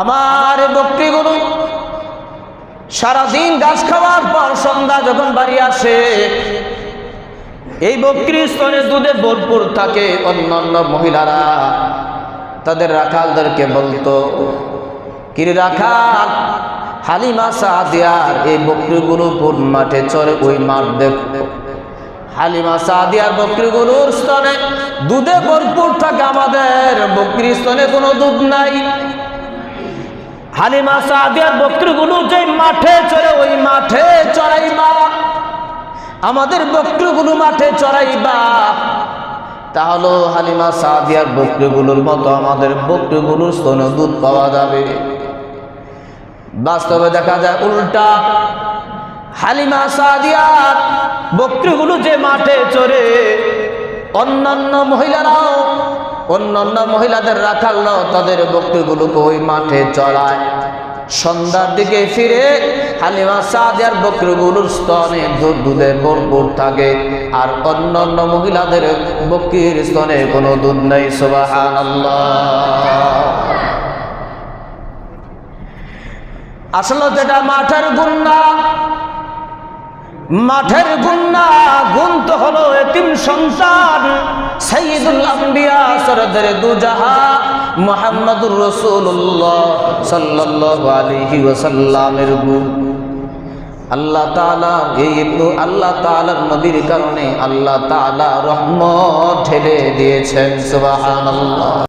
আমার বকরিগুলো সারাদিন গাছ খাওয়ার পর সন্ধ্যা যখন বাড়ি আসে, এই বকরি স্তনে দুধে ভরপুর থাকে অন্যান্য মহিলারা। তাদের রাখালদেরকে বলতো, কিরে রাখাল, হালিমা সাদিয়ার এই বকরিগুলো কোন মাঠে চড়ে? ওই মাঠ দেখো। হালিমা সাদিয়ার বকরিগুলোর স্তনে দুধে ভরপুর থাকে আমাদের। বকরি স্তনে কোনো দুধ নাই। হালিমা সাদিয়ার বকরিগুলো যে মাঠে চড়ে, ওই মাঠে চড়াইবা। আমাদের বকরিগুলো মাঠে চড়াইবা। তাহলে হালিমা সাদিয়ার বকরিগুলোর মতো আমাদের বকরিগুলোর স্তনে দুধ পাওয়া যাবে। বাস্তবে দেখা যায় উল্টা। হালিমা সাদিয়ার বকরিগুলো যে মাঠে চড়ে, অন্যান্য মহিলারাও অন্যান্য মহিলাদের রাখাল তাদের বকরিগুলোকে ওই মাঠে চড়ায়। সন্ধ্যার দিকে ফিরে হালিমা সাদিয়ার বকরিগুলোর স্তনে দুধ দুধে ভরপুর থাকে, আর অন্যান্য মহিলাদের বকরির স্তনে কোনো দুধ নেই, সুবহানাল্লাহ। আসলে যেটা মাঠের গুন্না মাঠের গুন্না গুণ তো হলো এতিম সন্তান। আম্বিয়া সরদারে দুজাহা মুহাম্মাদুর আলাইহি ওয়াসাল্লামের গুণ আল্লাহ তাআলা এই আল্লাহ তাআলার নবীর কারণে আল্লাহ তাআলা রহমত ঢেলে দিয়েছেন, সুবহানাল্লাহ।